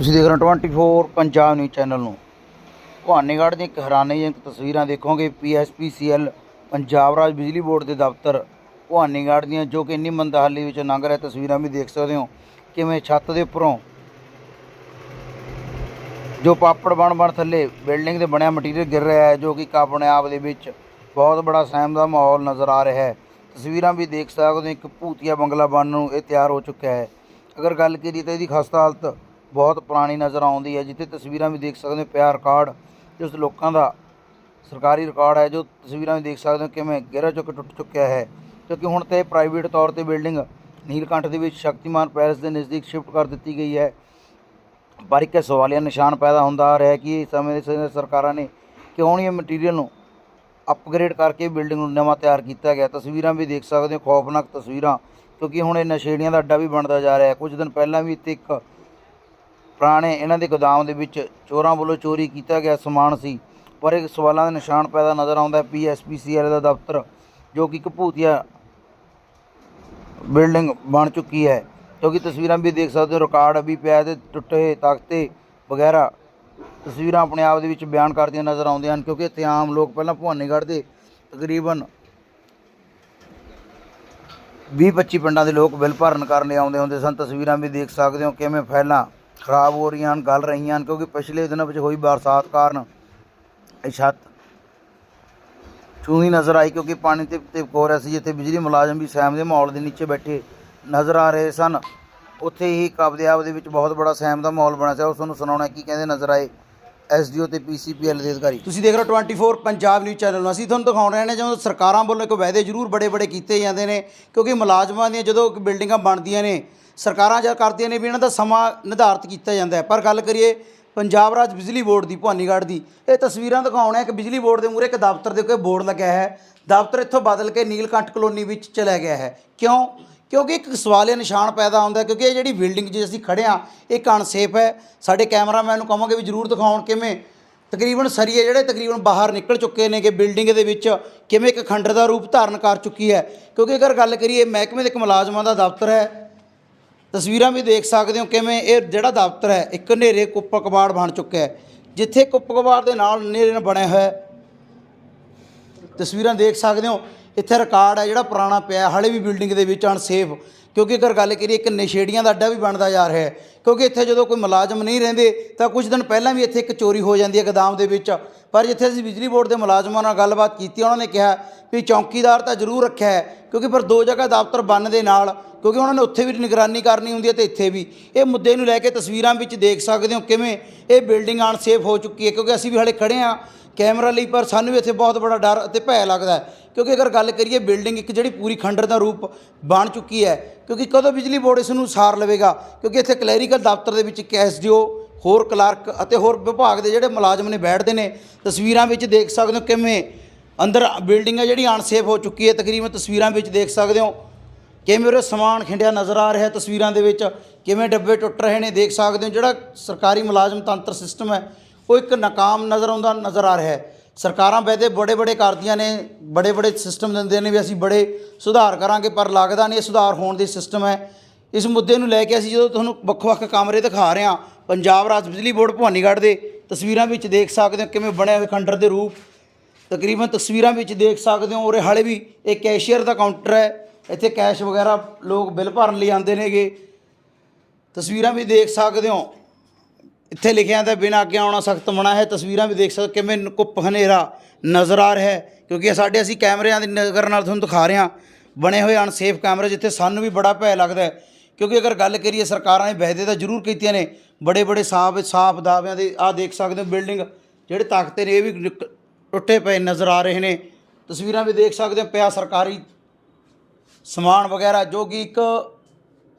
ਤੁਸੀਂ ਦੇਖ ਰਹੇ ਹੋ 24 ਪੰਜਾਬ ਨਿਊਜ਼ ਚੈਨਲ ਨੂੰ। ਭਵਾਨੀਗੜ੍ਹ ਦੀਆਂ ਇੱਕ ਹੈਰਾਨੀਜਨਕ ਤਸਵੀਰਾਂ ਦੇਖੋਗੇ ਪੀਐਸਪੀਸੀਐਲ ਪੰਜਾਬ ਰਾਜ ਬਿਜਲੀ ਬੋਰਡ ਦੇ ਦਫ਼ਤਰ। ਭਵਾਨੀਗੜ੍ਹ ਦੀਆਂ ਜੋ ਕਿ ਇੰਨੀ ਮੰਦਹਾਲੀ ਵਿੱਚ ਲੰਘ ਰਿਹਾ ਤਸਵੀਰਾਂ ਵੀ ਦੇਖ ਸਕਦੇ ਹੋ, ਕਿਵੇਂ ਛੱਤ ਦੇ ਉੱਪਰੋਂ ਜੋ ਪਾਪੜ ਬਣ ਬਣ ਥੱਲੇ ਬਿਲਡਿੰਗ ਦੇ ਬਣਿਆ ਮਟੀਰੀਅਲ ਗਿਰ ਰਿਹਾ ਹੈ, ਜੋ ਕਿ ਇੱਕ ਆਪਣੇ ਆਪ ਦੇ ਵਿੱਚ ਬਹੁਤ ਬੜਾ ਸਹਿਮ ਦਾ ਮਾਹੌਲ ਨਜ਼ਰ ਆ ਰਿਹਾ ਹੈ। ਤਸਵੀਰਾਂ ਵੀ ਦੇਖ ਸਕਦੇ ਹੋ, ਇੱਕ ਭੂਤੀਆ ਬੰਗਲਾ ਬਣਨ ਨੂੰ ਇਹ ਤਿਆਰ ਹੋ ਚੁੱਕਿਆ ਹੈ। ਅਗਰ ਗੱਲ ਕਰੀਏ ਤਾਂ ਇਹਦੀ ਖਸਤਾ ਹਾਲਤ ਬਹੁਤ ਪੁਰਾਣੀ ਨਜ਼ਰ ਆਉਂਦੀ ਹੈ, ਜਿੱਥੇ ਤਸਵੀਰਾਂ ਵੀ ਦੇਖ ਸਕਦੇ ਹੋ ਪਿਆ ਰਿਕਾਰਡ ਤੇ ਉਸ ਲੋਕਾਂ ਦਾ ਸਰਕਾਰੀ ਰਿਕਾਰਡ ਹੈ, ਜੋ ਤਸਵੀਰਾਂ ਵੀ ਦੇਖ ਸਕਦੇ ਹੋ ਕਿਵੇਂ ਗਹਿਰਾ ਚੁੱਕ ਟੁੱਟ ਚੁੱਕਿਆ ਹੈ ਕਿਉਂਕਿ ਹੁਣ ਤੇ ਪ੍ਰਾਈਵੇਟ ਤੌਰ ਤੇ ਬਿਲਡਿੰਗ ਨੀਲਕੰਠ ਦੇ ਵਿੱਚ ਸ਼ਕਤੀਮਾਨ ਪੈਲਸ ਦੇ ਨਜ਼ਦੀਕ ਸ਼ਿਫਟ ਕਰ ਦਿੱਤੀ ਗਈ ਹੈ। ਪਰ ਇੱਕ ਸਵਾਲੀਆ ਨਿਸ਼ਾਨ ਪੈਦਾ ਹੁੰਦਾ ਆ ਰਿਹਾ ਕਿ ਸਮੇਂ ਦੇ ਸ- ਸਰਕਾਰਾਂ ਨੇ ਕਿਉਂ ਨਹੀਂ ਇਹ ਮਟੀਰੀਅਲ ਨੂੰ ਅਪਗ੍ਰੇਡ ਕਰਕੇ ਬਿਲਡਿੰਗ ਨੂੰ ਨਵਾਂ ਤਿਆਰ ਕੀਤਾ ਗਿਆ। ਤਸਵੀਰਾਂ ਵੀ ਦੇਖ ਸਕਦੇ ਹੋ, ਖੌਫਨਾਕ ਤਸਵੀਰਾਂ, ਕਿਉਂਕਿ ਹੁਣ ਇਹ ਨਸ਼ੇੜੀਆਂ ਦਾ ਅੱਡਾ ਵੀ ਬਣਦਾ ਜਾ ਰਿਹਾ ਹੈ। ਕੁਝ ਦਿਨ ਪਹਿਲਾਂ ਵੀ ਇੱਥੇ ਇੱਕ ਪੁਰਾਣੇ ਇਹਨਾਂ ਦੇ ਗੋਦਾਮ ਦੇ ਵਿੱਚ ਚੋਰਾਂ ਵੱਲੋਂ ਚੋਰੀ ਕੀਤਾ ਗਿਆ ਸਮਾਨ ਸੀ, ਪਰ ਇੱਕ ਸਵਾਲਾਂ ਦਾ ਨਿਸ਼ਾਨ ਪੈਦਾ ਨਜ਼ਰ ਆਉਂਦਾ ਹੈ ਪੀਐਸਪੀਸੀਐਲ ਦਾ ਦਫ਼ਤਰ, ਜੋ ਕਿ ਇੱਕ ਭੂਤੀਆ ਬਿਲਡਿੰਗ ਬਣ ਚੁੱਕੀ ਹੈ, ਕਿਉਂਕਿ ਤਸਵੀਰਾਂ ਵੀ ਦੇਖ ਸਕਦੇ ਹੋ, ਰਿਕਾਰਡ ਵੀ ਪਿਆ ਹੈ ਤੇ ਟੁੱਟੇ ਹੋਏ ਤਖਤੇ ਵਗੈਰਾ ਤਸਵੀਰਾਂ ਆਪਣੇ ਆਪ ਦੇ ਵਿੱਚ ਬਿਆਨ ਕਰਦੀਆਂ ਨਜ਼ਰ ਆਉਂਦੀਆਂ ਹਨ, ਕਿਉਂਕਿ ਇੱਥੇ ਆਮ ਲੋਕ ਪਹਿਲਾਂ ਭਵਾਨੀਗੜ੍ਹ ਦੇ ਤਕਰੀਬਨ 20-25 ਪਿੰਡਾਂ ਦੇ ਲੋਕ ਬਿੱਲ ਭਰਨ ਕਰਨ ਲਈ ਆਉਂਦੇ ਹੁੰਦੇ ਸਨ, ਤਸਵੀਰਾਂ ਵੀ ਦੇਖ ਸਕਦੇ ਹੋ, ਕਿਵੇਂ ਫੈਲਾਂ ਖਰਾਬ ਹੋ ਰਹੀਆਂ ਹਨ, ਗਲ ਰਹੀਆਂ ਹਨ, ਕਿਉਂਕਿ ਪਿਛਲੇ ਦਿਨਾਂ ਵਿੱਚ ਹੋਈ ਬਰਸਾਤ ਕਾਰਨ ਇਹ ਛੱਤ ਚੂਹੀ ਨਜ਼ਰ ਆਈ, ਕਿਉਂਕਿ ਪਾਣੀ ਤੇ ਤੇ ਹੋ ਰਿਹਾ ਸੀ, ਜਿੱਥੇ ਬਿਜਲੀ ਮੁਲਾਜ਼ਮ ਵੀ ਸਹਿਮ ਦੇ ਮਾਹੌਲ ਦੇ ਨੀਚੇ ਬੈਠੇ ਨਜ਼ਰ ਆ ਰਹੇ ਸਨ। ਉੱਥੇ ਹੀ ਕਬਦੇ ਆਪ ਦੇ ਵਿੱਚ ਬਹੁਤ ਬੜਾ ਸਹਿਮ ਦਾ ਮਾਹੌਲ ਬਣਿਆ ਸੀ। ਉਸ ਨੂੰ ਸੁਣਾਉਣਾ ਕੀ ਕਹਿੰਦੇ ਨਜ਼ਰ ਆਏ ਐਸਡੀਓ ਤੇ ਪੀਸੀਪੀਐਲ ਦੇ ਅਧਿਕਾਰੀ। ਤੁਸੀਂ ਦੇਖ ਰਹੇ ਹੋ 24 ਪੰਜਾਬ ਨਿਊਜ਼ ਚੈਨਲ ਨੂੰ। ਅਸੀਂ ਤੁਹਾਨੂੰ ਦਿਖਾਉਣ ਰਹੇ ਨੇ, ਜਦੋਂ ਸਰਕਾਰਾਂ ਵੱਲੋਂ ਇੱਕ ਵਾਅਦੇ ਜ਼ਰੂਰ ਬੜੇ ਬੜੇ ਕੀਤੇ ਜਾਂਦੇ ਨੇ, ਕਿਉਂਕਿ ਮੁਲਾਜ਼ਮਾਂ ਦੀਆਂ ਜਦੋਂ ਬਿਲਡਿੰਗਾਂ ਬਣਦੀਆਂ ਨੇ, ਸਰਕਾਰਾਂ ਜਦ ਕਰਦੀਆਂ ਨੇ ਵੀ ਇਹਨਾਂ ਦਾ ਸਮਾਂ ਨਿਰਧਾਰਤ ਕੀਤਾ ਜਾਂਦਾ ਹੈ। ਪਰ ਗੱਲ ਕਰੀਏ ਪੰਜਾਬ ਰਾਜ ਬਿਜਲੀ ਬੋਰਡ ਦੀ, ਭਵਾਨੀਗੜ੍ਹ ਦੀ, ਇਹ ਤਸਵੀਰਾਂ ਦਿਖਾਉਣਾ ਇੱਕ ਬਿਜਲੀ ਬੋਰਡ ਦੇ ਮੂਹਰੇ ਇੱਕ ਦਫ਼ਤਰ ਦੇ ਕੋਈ ਬੋਰਡ ਲੱਗਿਆ ਹੈ। ਦਫ਼ਤਰ ਇੱਥੋਂ ਬਦਲ ਕੇ ਨੀਲਕੰਠ ਕਲੋਨੀ ਵਿੱਚ ਚਲਾ ਗਿਆ ਹੈ। ਕਿਉਂ? ਕਿਉਂਕਿ ਇੱਕ ਸਵਾਲੀਆ ਨਿਸ਼ਾਨ ਪੈਦਾ ਹੁੰਦਾ ਕਿਉਂਕਿ ਇਹ ਜਿਹੜੀ ਬਿਲਡਿੰਗ 'ਚ ਅਸੀਂ ਖੜੇ ਹਾਂ, ਇਹ ਅਨਸੇਫ ਹੈ। ਸਾਡੇ ਕੈਮਰਾਮੈਨ ਨੂੰ ਕਹਾਂਗੇ ਵੀ ਜ਼ਰੂਰ ਦਿਖਾਉਣ ਕਿਵੇਂ ਤਕਰੀਬਨ ਸਰੀਏ ਜਿਹੜੇ ਤਕਰੀਬਨ ਬਾਹਰ ਨਿਕਲ ਚੁੱਕੇ ਨੇ ਕਿ ਬਿਲਡਿੰਗ ਦੇ ਵਿੱਚ ਕਿਵੇਂ ਇੱਕ ਖੰਡਰ ਦਾ ਰੂਪ ਧਾਰਨ ਕਰ ਚੁੱਕੀ ਹੈ। ਕਿਉਂਕਿ ਅਗਰ ਗੱਲ ਕਰੀਏ, ਮਹਿਕਮੇ ਦੇ ਇੱਕ ਮੁਲਾਜ਼ਮਾਂ ਦਾ ਦਫ਼ਤਰ ਹੈ। ਤਸਵੀਰਾਂ ਵੀ ਦੇਖ ਸਕਦੇ ਹੋ ਕਿਵੇਂ ਇਹ ਜਿਹੜਾ ਦਫ਼ਤਰ ਹੈ, ਇੱਕ ਹਨੇਰੇ ਕੁੱਪ ਕਬਾੜ ਬਣ ਚੁੱਕਿਆ ਹੈ। ਜਿੱਥੇ ਕੁੱਪ ਕਬਾੜ ਦੇ ਨਾਲ ਹਨੇਰੇ ਨਾਲ ਬਣਿਆ ਹੋਇਆ ਤਸਵੀਰਾਂ ਦੇਖ ਸਕਦੇ ਹੋ। ਇੱਥੇ ਰਿਕਾਰਡ ਹੈ ਜਿਹੜਾ ਪੁਰਾਣਾ ਪਿਆ ਹਾਲੇ ਵੀ ਬਿਲਡਿੰਗ ਦੇ ਵਿੱਚ ਅਨਸੇਫ ਕਿਉਂਕਿ ਅਗਰ ਗੱਲ ਕਰੀਏ ਇੱਕ ਨਸ਼ੇੜੀਆਂ ਦਾ ਅੱਡਾ ਵੀ ਬਣਦਾ ਜਾ ਰਿਹਾ ਹੈ, ਕਿਉਂਕਿ ਇੱਥੇ ਜਦੋਂ ਕੋਈ ਮੁਲਾਜ਼ਮ ਨਹੀਂ ਰਹਿੰਦੇ, ਤਾਂ ਕੁਝ ਦਿਨ ਪਹਿਲਾਂ ਵੀ ਇੱਥੇ ਇੱਕ ਚੋਰੀ ਹੋ ਜਾਂਦੀ ਹੈ ਗੋਦਾਮ ਦੇ ਵਿੱਚ। ਪਰ ਜਿੱਥੇ ਅਸੀਂ ਬਿਜਲੀ ਬੋਰਡ ਦੇ ਮੁਲਾਜ਼ਮਾਂ ਨਾਲ ਗੱਲਬਾਤ ਕੀਤੀ, ਉਹਨਾਂ ਨੇ ਕਿਹਾ ਵੀ ਚੌਕੀਦਾਰ ਤਾਂ ਜ਼ਰੂਰ ਰੱਖਿਆ ਹੈ, ਕਿਉਂਕਿ ਪਰ ਦੋ ਜਗ੍ਹਾ ਦਫ਼ਤਰ ਬੰਨ ਦੇ ਨਾਲ, ਕਿਉਂਕਿ ਉਹਨਾਂ ਨੇ ਉੱਥੇ ਵੀ ਨਿਗਰਾਨੀ ਕਰਨੀ ਹੁੰਦੀ ਹੈ ਤੇ ਇੱਥੇ ਵੀ। ਇਹ ਮੁੱਦੇ ਨੂੰ ਲੈ ਕੇ ਤਸਵੀਰਾਂ ਵਿੱਚ ਦੇਖ ਸਕਦੇ ਹੋ ਕਿਵੇਂ ਇਹ ਬਿਲਡਿੰਗ ਅਨਸੇਫ ਹੋ ਚੁੱਕੀ ਹੈ, ਕਿਉਂਕਿ ਅਸੀਂ ਵੀ ਹਾਲੇ ਖੜੇ ਹਾਂ ਕੈਮਰਾ ਲਈ, ਪਰ ਸਾਨੂੰ ਵੀ ਇੱਥੇ ਬਹੁਤ ਬੜਾ ਡਰ ਅਤੇ ਭੈ ਲੱਗਦਾ ਕਿਉਂਕਿ ਅਗਰ ਗੱਲ ਕਰੀਏ ਬਿਲਡਿੰਗ ਇੱਕ ਜਿਹੜੀ ਪੂਰੀ ਖੰਡਰ ਦਾ ਰੂਪ ਬਣ ਚੁੱਕੀ ਹੈ ਕਿਉਂਕਿ ਕਦੋਂ ਬਿਜਲੀ ਬੋਰਡ ਇਸ ਨੂੰ ਸਾਰ ਲਵੇਗਾ? ਕਿਉਂਕਿ ਇੱਥੇ ਕਲੈਰੀਕਲ ਦਫ਼ਤਰ ਦੇ ਵਿੱਚ ਇੱਕ ਐਸਡੀਓ, ਹੋਰ ਕਲਰਕ ਅਤੇ ਹੋਰ ਵਿਭਾਗ ਦੇ ਜਿਹੜੇ ਮੁਲਾਜ਼ਮ ਨੇ ਬੈਠਦੇ ਨੇ, ਤਸਵੀਰਾਂ ਵਿੱਚ ਦੇਖ ਸਕਦੇ ਹੋ ਕਿਵੇਂ ਅੰਦਰ ਬਿਲਡਿੰਗ ਹੈ ਜਿਹੜੀ ਅਨਸੇਫ ਹੋ ਚੁੱਕੀ ਹੈ, ਤਕਰੀਬਨ ਤਸਵੀਰਾਂ ਵਿੱਚ ਦੇਖ ਸਕਦੇ ਹੋ। ਕਿਵੇਂ ਉਹਦੇ ਸਮਾਨ ਖਿੰਡਿਆ ਨਜ਼ਰ ਆ ਰਿਹਾ ਤਸਵੀਰਾਂ ਦੇ ਵਿੱਚ, ਕਿਵੇਂ ਡੱਬੇ ਟੁੱਟ ਰਹੇ ਨੇ ਦੇਖ ਸਕਦੇ ਹੋ। ਜਿਹੜਾ ਸਰਕਾਰੀ ਮੁਲਾਜ਼ਮ ਤੰਤਰ ਸਿਸਟਮ ਹੈ, ਉਹ ਇੱਕ ਨਾਕਾਮ ਨਜ਼ਰ ਆਉਂਦਾ, ਨਜ਼ਰ ਆ ਰਿਹਾ ਹੈ। ਸਰਕਾਰਾਂ ਵੈਦੇ ਬੜੇ ਬੜੇ ਕਰਦੀਆਂ ਨੇ, ਬੜੇ ਬੜੇ ਸਿਸਟਮ ਦਿੰਦੇ ਨੇ ਵੀ ਅਸੀਂ ਬੜੇ ਸੁਧਾਰ ਕਰਾਂਗੇ, ਪਰ ਲੱਗਦਾ ਨਹੀਂ ਇਹ ਸੁਧਾਰ ਹੋਣ ਦੇ ਸਿਸਟਮ ਹੈ। ਇਸ ਮੁੱਦੇ ਨੂੰ ਲੈ ਕੇ ਅਸੀਂ ਜਦੋਂ ਤੁਹਾਨੂੰ ਵੱਖ-ਵੱਖ ਕਮਰੇ ਦਿਖਾ ਰਹੇ ਹਾਂ, ਪੰਜਾਬ ਰਾਜ ਬਿਜਲੀ ਬੋਰਡ ਭਵਾਨੀਗੜ੍ਹ ਦੇ ਤਸਵੀਰਾਂ ਵਿੱਚ ਦੇਖ ਸਕਦੇ ਹੋ ਕਿਵੇਂ ਬਣਿਆ ਹੋਏ ਖੰਡਰ ਦੇ ਰੂਪ। ਤਕਰੀਬਨ ਤਸਵੀਰਾਂ ਵਿੱਚ ਦੇਖ ਸਕਦੇ ਹੋ, ਉਰੇ ਹਾਲੇ ਵੀ ਇਹ ਕੈਸ਼ੀਅਰ ਦਾ ਕਾਊਂਟਰ ਹੈ। ਇੱਥੇ ਕੈਸ਼ ਵਗੈਰਾ ਲੋਕ ਬਿੱਲ ਭਰਨ ਲਈ ਆਉਂਦੇ ਨੇਗੇ। ਤਸਵੀਰਾਂ ਵੀ ਦੇਖ ਸਕਦੇ ਹੋ। ਇੱਥੇ ਲਿਖਿਆ ਹੁੰਦਾ ਬਿਨਾਂ ਅੱਗੇ ਆਉਣਾ ਸਖਤ ਮਨਾ ਹੈ, ਤਸਵੀਰਾਂ ਵੀ ਦੇਖ ਸਕਦੇ ਕਿਵੇਂ ਕੁੱਪ ਹਨੇਰਾ ਨਜ਼ਰ ਆ ਰਿਹਾ ਹੈ, ਕਿਉਂਕਿ ਸਾਡੇ ਅਸੀਂ ਕੈਮਰਿਆਂ ਦੀ ਨਜ਼ਰ ਨਾਲ ਤੁਹਾਨੂੰ ਦਿਖਾ ਰਹੇ ਹਾਂ। ਬਣੇ ਹੋਏ ਅਨਸੇਫ ਕੈਮਰੇ ਜਿੱਥੇ ਸਾਨੂੰ ਵੀ ਬੜਾ ਭੈ ਲੱਗਦਾ ਹੈ। ਕਿਉਂਕਿ ਅਗਰ ਗੱਲ ਕਰੀਏ ਸਰਕਾਰਾਂ ਨੇ ਵਾਅਦੇ ਤਾਂ ਜ਼ਰੂਰ ਕੀਤੀਆਂ ਨੇ, ਬੜੇ ਬੜੇ ਸਾਫ਼ ਸਾਫ਼ ਦਾਅਵਿਆਂ ਦੇ ਆਹ ਦੇਖ ਸਕਦੇ ਹੋ ਬਿਲਡਿੰਗ, ਜਿਹੜੇ ਤਾਕਤੇ ਨੇ ਇਹ ਵੀ ਨਿਕ- ਟੁੱਟੇ ਪਏ ਨਜ਼ਰ ਆ ਰਹੇ ਨੇ। ਤਸਵੀਰਾਂ ਵੀ ਦੇਖ ਸਕਦੇ ਹੋ, ਪਿਆ ਸਰਕਾਰੀ ਸਮਾਨ ਵਗੈਰਾ ਜੋ ਕਿ ਇੱਕ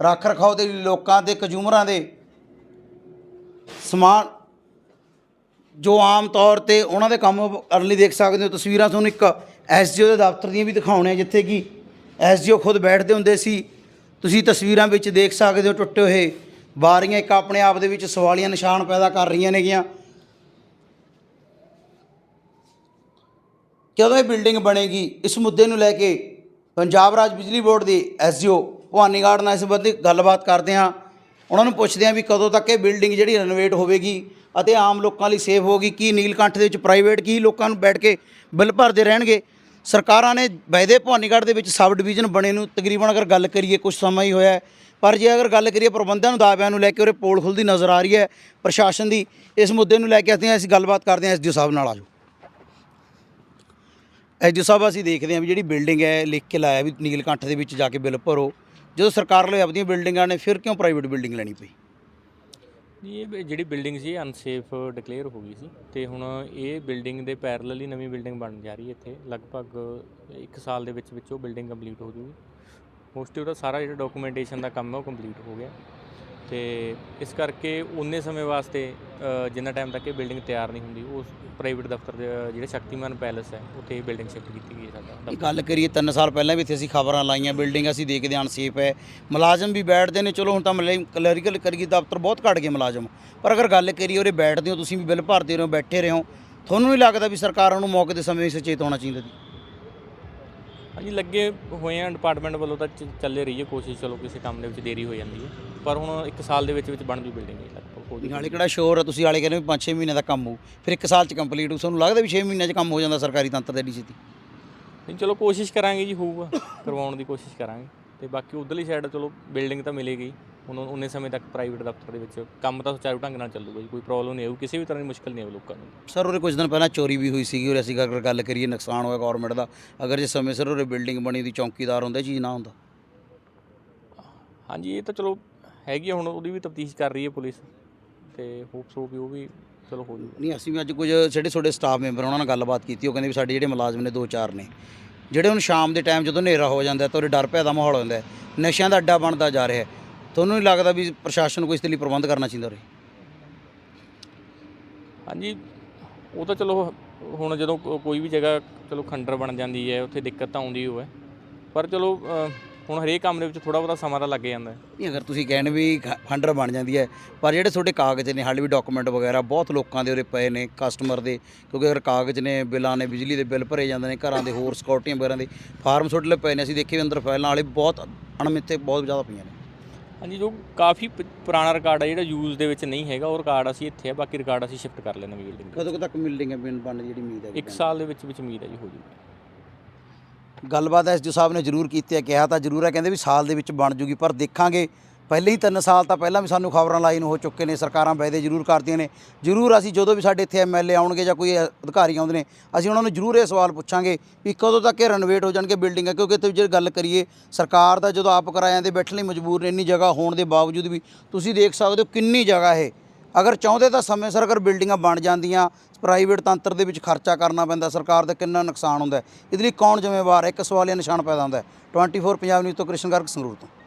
ਰੱਖ ਰਖਾਓ ਦੇ ਲੋਕਾਂ ਦੇ, ਕੰਜ਼ੂਮਰਾਂ ਦੇ ਸਮਾਨ ਜੋ ਆਮ ਤੌਰ ਤੇ ਉਹਨਾਂ ਦੇ ਕੰਮ ਅਰਲੀ ਦੇਖ ਸਕਦੇ ਹੋ, ਤਸਵੀਰਾਂ ਤੁਹਾਨੂੰ ਇੱਕ ਐਸਜੀਓ ਦੇ ਦਫ਼ਤਰ ਦੀਆਂ ਵੀ ਦਿਖਾਉਣੇ ਜਿੱਥੇ ਕਿ ਐਸਜੀਓ ਖੁਦ ਬੈਠਦੇ ਹੁੰਦੇ ਸੀ। ਤੁਸੀਂ ਤਸਵੀਰਾਂ ਵਿੱਚ ਦੇਖ ਸਕਦੇ ਹੋ, ਟੁੱਟੇ ਹੋਏ ਬਾਰੀਆਂ ਇੱਕ ਆਪਣੇ ਆਪ ਦੇ ਵਿੱਚ ਸਵਾਲੀਆਂ ਨਿਸ਼ਾਨ ਪੈਦਾ ਕਰ ਰਹੀਆਂ ਨੇਗੀਆਂ। ਕਦੋਂ ਇਹ ਬਿਲਡਿੰਗ ਬਣੇਗੀ, ਇਸ ਮੁੱਦੇ ਨੂੰ ਲੈ ਕੇ ਪੰਜਾਬ ਰਾਜ ਬਿਜਲੀ ਬੋਰਡ ਦੇ ਐਸਜੀਓ ਭਵਾਨੀਗੜ੍ਹ ਨਾਲ ਇਸ ਸੰਬੰਧੀ ਗੱਲਬਾਤ ਕਰਦੇ ਹਾਂ। ਉਹਨਾਂ ਨੂੰ ਪੁੱਛਦੇ ਹਾਂ ਵੀ ਕਦੋਂ ਤੱਕ ਇਹ ਬਿਲਡਿੰਗ ਜਿਹੜੀ ਰੈਨੋਵੇਟ ਹੋਵੇਗੀ ਅਤੇ ਆਮ ਲੋਕਾਂ ਲਈ ਸੇਫ ਹੋਗੀ ਕੀ ਨੀਲਕੰਠ ਦੇ ਵਿੱਚ ਪ੍ਰਾਈਵੇਟ ਕੀ ਲੋਕਾਂ ਨੂੰ ਬੈਠ ਕੇ ਬਿੱਲ ਭਰਦੇ ਰਹਿਣਗੇ? ਸਰਕਾਰਾਂ ਨੇ ਵੈਦੇ ਭਵਾਨੀਗੜ੍ਹ ਦੇ ਵਿੱਚ ਸਬ ਡਿਵੀਜ਼ਨ ਬਣੇ ਨੂੰ ਤਕਰੀਬਨ ਅਗਰ ਗੱਲ ਕਰੀਏ ਕੁਝ ਸਮਾਂ ਹੀ ਹੋਇਆ ਪਰ ਜੇ ਅਗਰ ਗੱਲ ਕਰੀਏ ਪ੍ਰਬੰਧਾਂ ਨੂੰ, ਦਾਅਵਿਆਂ ਨੂੰ ਲੈ ਕੇ ਉਰੇ ਪੋਲ ਖੁੱਲਦੀ ਨਜ਼ਰ ਆ ਰਹੀ ਹੈ ਪ੍ਰਸ਼ਾਸਨ ਦੀ, ਇਸ ਮੁੱਦੇ ਨੂੰ ਲੈ ਕੇ ਅਸੀਂ ਅਸੀਂ ਗੱਲਬਾਤ ਕਰਦੇ ਹਾਂ। ਐਸਡੀਓ ਸਾਹਿਬ ਨਾਲ ਆਜੋ ਐਸਡੀਓ ਸਾਹਿਬ, ਅਸੀਂ ਦੇਖਦੇ ਹਾਂ ਵੀ ਜਿਹੜੀ ਬਿਲਡਿੰਗ ਹੈ, ਲਿਖ ਕੇ ਲਾਇਆ ਵੀ ਨੀਲਕੰਠ ਦੇ ਵਿੱਚ ਜਾ ਕੇ ਬਿੱਲ ਭਰੋ। ਜਦੋਂ ਸਰਕਾਰ ਲਈ ਆਪਣੀਆਂ ਬਿਲਡਿੰਗਾਂ ਨੇ, ਫਿਰ ਕਿਉਂ ਪ੍ਰਾਈਵੇਟ ਬਿਲਡਿੰਗ ਲੈਣੀ ਪਈ? ਜੀ ਇਹ ਜਿਹੜੀ ਬਿਲਡਿੰਗ ਸੀ ਅਨਸੇਫ ਡਿਕਲੇਅਰ ਹੋ ਗਈ ਸੀ ਤੇ ਹੁਣ ਇਹ ਬਿਲਡਿੰਗ ਦੇ ਪੈਰਲਲ ਹੀ ਨਵੀਂ ਬਿਲਡਿੰਗ ਬਣ ਜਾ ਰਹੀ ਹੈ ਇੱਥੇ। ਲਗਭਗ 1 ਸਾਲ ਦੇ ਵਿੱਚ ਵਿੱਚ ਉਹ ਬਿਲਡਿੰਗ ਕੰਪਲੀਟ ਹੋ ਜੂਗੀ। ਮੋਸਟਲੀ ਉਹਦਾ ਸਾਰਾ ਜਿਹੜਾ ਡਾਕੂਮੈਂਟੇਸ਼ਨ ਦਾ ਕੰਮ ਹੈ, ਉਹ ਕੰਪਲੀਟ ਹੋ ਗਿਆ। ਤੇ ਇਸ ਕਰਕੇ ਉਨੇ ਸਮੇਂ ਵਾਸਤੇ ਅ, ਜਿੰਨਾ ਟਾਈਮ ਤੱਕ ਇਹ ਬਿਲਡਿੰਗ ਤਿਆਰ ਨਹੀਂ ਹੁੰਦੀ ਉਸ ਪ੍ਰਾਈਵੇਟ ਦਫ਼ਤਰ ਦੇ ਜਿਹੜੇ ਸ਼ਕਤੀਮਾਨ ਪੈਲੇਸ ਹੈ ਉੱਥੇ ਇਹ ਬਿਲਡਿੰਗ ਸ਼ਿਫਟ ਕੀਤੀ ਗਈ ਹੈ ਸਾਡਾ ਗੱਲ ਕਰੀਏ 3 ਸਾਲ ਪਹਿਲਾਂ ਵੀ ਇੱਥੇ ਅਸੀਂ ਖਬਰਾਂ ਲਾਈਆਂ ਬਿਲਡਿੰਗ ਅਸੀਂ ਦੇਖਦੇ ਹਾਂ ਅਨਸੇਫ ਹੈ। ਮੁਲਾਜ਼ਮ ਵੀ ਬੈਠਦੇ ਨੇ ਚਲੋ ਹੁਣ ਤਾਂ ਕਲੈਰੀਕਲ ਕਰੀਏ ਦਫ਼ਤਰ ਬਹੁਤ ਘਟ ਗਏ ਮੁਲਾਜ਼ਮ। ਪਰ ਅਗਰ ਗੱਲ ਕਰੀਏ ਉਰੇ ਬੈਠਦੇ ਹੋ ਤੁਸੀਂ ਵੀ ਬਿੱਲ ਭਰਦੇ ਰਹੋ ਬੈਠੇ ਰਹੋ। ਤੁਹਾਨੂੰ ਨਹੀਂ ਲੱਗਦਾ ਵੀ ਸਰਕਾਰਾਂ ਨੂੰ ਮੌਕੇ ਦੇ ਸਮੇਂ ਸੁਚੇਤ ਹੋਣਾ ਚਾਹੀਦਾ ਸੀ ਹਾਂਜੀ ਲੱਗੇ ਹੋਏ ਆ ਡਿਪਾਰਟਮੈਂਟ ਵੱਲੋਂ ਤਾਂ ਚ- ਚੱਲੇ ਰਹੀ ਹੈ ਕੋਸ਼ਿਸ਼ ਚਲੋ ਕਿਸੇ ਕੰਮ ਦੇ ਵਿੱਚ ਦੇਰੀ ਹੋ ਜਾਂਦੀ ਹੈ। ਪਰ ਹੁਣ 1 ਸਾਲ ਦੇ ਵਿੱਚ ਵਿੱਚ ਬਣ ਜੂ ਬਿਲਡਿੰਗ ਲਗਭਗ ਹੋ ਜੂ। ਨਾਲੇ ਕਿਹੜਾ ਸ਼ੋਰ ਹੈ ਤੁਸੀਂ ਵਾਲੇ ਕਹਿੰਦੇ ਵੀ 5-6 ਮਹੀਨੇ ਦਾ ਕੰਮ ਹੋ ਫਿਰ 1 ਸਾਲ ਚ ਕੰਪਲੀਟ ਹੋ ਤੁਹਾਨੂੰ ਲੱਗਦਾ ਵੀ 6 ਮਹੀਨਿਆਂ ਚ ਕੰਮ ਹੋ ਜਾਂਦਾ ਸਰਕਾਰੀ ਤੰਤਰ ਦੇ ਡੀ ਛੇਤੀ ਨਹੀਂ ਚਲੋ ਕੋਸ਼ਿਸ਼ ਕਰਾਂਗੇ ਜੀ ਹੋਊਗਾ। ਕਰਵਾਉਣ ਦੀ ਕੋਸ਼ਿਸ਼ ਕਰਾਂਗੇ। ਤੇ ਬਾਕੀ ਉਧਰਲੀ ਸਾਈਡ ਚਲੋ ਬਿਲਡਿੰਗ ਤਾਂ ਮਿਲੇਗੀ। ਹੁਣ ਉਨੇ ਸਮੇਂ ਤੱਕ ਪ੍ਰਾਈਵੇਟ ਦਫ਼ਤਰ ਦੇ ਵਿੱਚ ਕੰਮ ਤਾਂ ਸੁਚਾਰੂ ਢੰਗ ਨਾਲ ਚੱਲੂਗਾ ਜੀ ਕੋਈ ਪ੍ਰੋਬਲਮ ਨਹੀਂ ਆਊ ਕਿਸੇ ਵੀ ਤਰ੍ਹਾਂ ਦੀ ਮੁਸ਼ਕਲ ਨਹੀਂ ਆਊ ਲੋਕਾਂ ਨੂੰ। ਸਰ ਉਰੇ ਕੁਝ ਦਿਨ ਪਹਿਲਾਂ ਚੋਰੀ ਵੀ ਹੋਈ ਸੀਗੀ ਉਰੇ ਅਸੀਂ ਅਗਰ ਗੱਲ ਕਰੀਏ ਨੁਕਸਾਨ ਹੋਇਆ ਗਵਰਨਮੈਂਟ ਦਾ ਅਗਰ ਜੇ ਸਮੇਂ ਸਿਰ ਉਰੇ ਬਿਲਡਿੰਗ ਬਣੀ ਦੀ ਚੌਕੀਦਾਰ ਹੁੰਦਾ ਚੀਜ਼ ਨਾ ਹੁੰਦਾ। ਹਾਂਜੀ ਇਹ ਤਾਂ ਚਲੋ ਹੈਗੀ ਆ ਹੁਣ ਉਹਦੀ ਵੀ ਤਫਤੀਸ਼ ਕਰ ਰਹੀ ਹੈ ਪੁਲਿਸ ਤੇ ਹੋਪਸ ਹੋ ਵੀ ਉਹ ਵੀ ਚਲੋ ਹੋ ਜੂਗਾ ਨਹੀਂ ਅਸੀਂ ਵੀ ਅੱਜ ਕੁਝ ਜਿਹੜੇ ਤੁਹਾਡੇ ਸਟਾਫ ਮੈਂਬਰ ਉਹਨਾਂ ਨਾਲ ਗੱਲਬਾਤ ਕੀਤੀ ਉਹ ਕਹਿੰਦੇ ਵੀ ਸਾਡੇ ਜਿਹੜੇ ਮੁਲਾਜ਼ਮ ਨੇ ਦੋ ਚਾਰ ਨੇ ਜਿਹੜੇ ਹੁਣ ਸ਼ਾਮ ਦੇ ਟਾਈਮ ਜਦੋਂ ਹਨੇਰਾ ਹੋ ਜਾਂਦਾ ਤਾਂ ਉਰੇ ਡਰ ਭੈ ਦਾ ਮਾਹੌਲ ਹੁੰਦਾ ਹੈ ਨਸ਼ਿਆਂ ਦਾ ਅੱਡਾ ਬਣਦਾ ਜਾ ਰਿਹਾ ਹੈ। ਤੁਹਾਨੂੰ ਨਹੀਂ ਲੱਗਦਾ ਵੀ ਪ੍ਰਸ਼ਾਸਨ ਨੂੰ ਇਸ ਦੇ ਲਈ ਪ੍ਰਬੰਧ ਕਰਨਾ ਚਾਹੀਦਾ ਉਰੇ? ਹਾਂਜੀ ਉਹ ਤਾਂ ਚਲੋ ਹੁਣ ਜਦੋਂ ਕੋ- ਕੋਈ ਵੀ ਜਗ੍ਹਾ ਚਲੋ ਖੰਡਰ ਬਣ ਜਾਂਦੀ ਹੈ ਉੱਥੇ ਦਿੱਕਤ ਤਾਂ ਆਉਂਦੀ ਹੋਵੇ ਪਰ ਚਲੋ ਅ, ਹੁਣ ਹਰੇਕ ਕੰਮ ਦੇ ਵਿੱਚ ਥੋੜਾ ਬਹੁਤਾ ਸਮਾਂ ਤਾਂ ਲੱਗ ਜਾਂਦਾ ਹੈ। ਨਹੀਂ ਅਗਰ ਤੁਸੀਂ ਕਹਿਣ ਵੀ ਖ- ਖੰਡਰ ਬਣ ਜਾਂਦੀ ਹੈ ਪਰ ਜਿਹੜੇ ਤੁਹਾਡੇ ਕਾਗਜ਼ ਨੇ ਹਾਲੇ ਵੀ ਡਾਕੂਮੈਂਟ ਵਗੈਰਾ ਬਹੁਤ ਲੋਕਾਂ ਦੇ ਉਰੇ ਪਏ ਨੇ ਕਸਟਮਰ ਦੇ ਕਿਉਂਕਿ ਅਗਰ ਕਾਗਜ਼ ਨੇ ਬਿੱਲਾਂ ਨੇ ਬਿਜਲੀ ਦੇ ਬਿੱਲ ਭਰੇ ਜਾਂਦੇ ਨੇ ਘਰਾਂ ਦੇ ਹੋਰ ਸਿਕਿਉਰਟੀਆਂ ਵਗੈਰਾ ਦੇ ਫਾਰਮ ਤੁਹਾਡੇ ਲਈ ਪਏ ਨੇ ਅਸੀਂ ਦੇਖੇ ਵੀ ਅੰਦਰ ਫਾਈਲਾਂ ਵਾਲੇ ਬਹੁਤ ਅਣਮਿੱਥੇ ਬਹੁਤ ਜ਼ਿਆਦਾ ਪਈਆਂ ਨੇ। ਹਾਂਜੀ ਜੋ ਕਾਫੀ ਪ- ਪੁਰਾਣਾ ਰਿਕਾਰਡ ਹੈ ਜਿਹੜਾ ਯੂਜ਼ ਦੇ ਵਿੱਚ ਨਹੀਂ ਹੈਗਾ ਉਹ ਰਿਕਾਰਡ ਅਸੀਂ ਇੱਥੇ ਹੈ ਬਾਕੀ ਰਿਕਾਰਡ ਅਸੀਂ ਸ਼ਿਫਟ ਕਰ ਲੈਣਾ ਬਿਲਡਿੰਗ ਕਦੋਂ ਕੁ ਤੱਕ ਮਿਲਡਿੰਗ ਬਣ ਬਣਨ ਦੀ ਜਿਹੜੀ ਉਮੀਦ ਹੈ ਇੱਕ ਸਾਲ ਦੇ ਵਿੱਚ ਵਿੱਚ ਉਮੀਦ ਹੈ ਜੀ ਹੋ ਜੂਗੀ। ਗੱਲਬਾਤ ਐਸਡੀਓ ਸਾਹਿਬ ਨੇ ਜ਼ਰੂਰ ਕੀਤੀ ਹੈ ਕਿਹਾ ਤਾਂ ਜ਼ਰੂਰ ਹੈ ਕਹਿੰਦੇ ਵੀ ਸਾਲ ਦੇ ਵਿੱਚ ਬਣ ਜੂਗੀ ਪਰ ਦੇਖਾਂਗੇ ਪਹਿਲੇ ਹੀ 3 ਸਾਲ ਤਾਂ ਪਹਿਲਾਂ ਵੀ ਸਾਨੂੰ ਖਬਰਾਂ ਲਾਈਨ ਹੋ ਚੁੱਕੇ ਨੇ, ਸਰਕਾਰਾਂ ਵਾਅਦੇ ਜ਼ਰੂਰ ਕਰਦੀਆਂ ਨੇ। ਜ਼ਰੂਰ ਅਸੀਂ ਜਦੋਂ ਵੀ ਸਾਡੇ ਇੱਥੇ ਐਮਐਲਏ ਆਉਣਗੇ ਜਾਂ ਕੋਈ ਅਧਿਕਾਰੀ ਆਉਂਦੇ ਨੇ, ਅਸੀਂ ਉਹਨਾਂ ਨੂੰ ਜ਼ਰੂਰ ਇਹ ਸਵਾਲ ਪੁੱਛਾਂਗੇ ਵੀ ਕਦੋਂ ਤੱਕ ਇਹ ਰੈਨੋਵੇਟ ਹੋ ਜਾਣਗੇ ਬਿਲਡਿੰਗਾਂ, ਕਿਉਂਕਿ ਇੱਥੇ ਜੇ ਗੱਲ ਕਰੀਏ, ਸਰਕਾਰ ਦਾ ਜਦੋਂ ਆਪ ਕਿਰਾਇਆਂ ਦੇ ਬੈਠਣ ਲਈ ਮਜਬੂਰ ਨੇ, ਇੰਨੀ ਜਗ੍ਹਾ ਹੋਣ ਦੇ ਬਾਵਜੂਦ ਵੀ, ਤੁਸੀਂ ਦੇਖ ਸਕਦੇ ਹੋ ਕਿੰਨੀ ਜਗ੍ਹਾ ਇਹ। ਅਗਰ ਚਾਹੁੰਦੇ ਤਾਂ ਸਮੇਂ ਸਿਰ ਅਗਰ ਬਿਲਡਿੰਗਾਂ ਬਣ ਜਾਂਦੀਆਂ, ਪ੍ਰਾਈਵੇਟ ਤੰਤਰ ਦੇ ਵਿੱਚ ਖਰਚਾ ਕਰਨਾ ਪੈਂਦਾ, ਸਰਕਾਰ ਦਾ ਕਿੰਨਾ ਨੁਕਸਾਨ ਹੁੰਦਾ। ਇਹਦੇ ਲਈ ਕੌਣ ਜ਼ਿੰਮੇਵਾਰ ਹੈ? ਇੱਕ ਇਹ ਨਿਸ਼ਾਨ ਪੈਦਾ ਹੁੰਦਾ ਹੈ। 24 ਪੰਜਾਬ ਨਿਊਜ਼ ਤੋਂ ਕ੍ਰਿਸ਼ਨ ਗਰਗ, ਸੰਗਰੂਰ ਤੋਂ।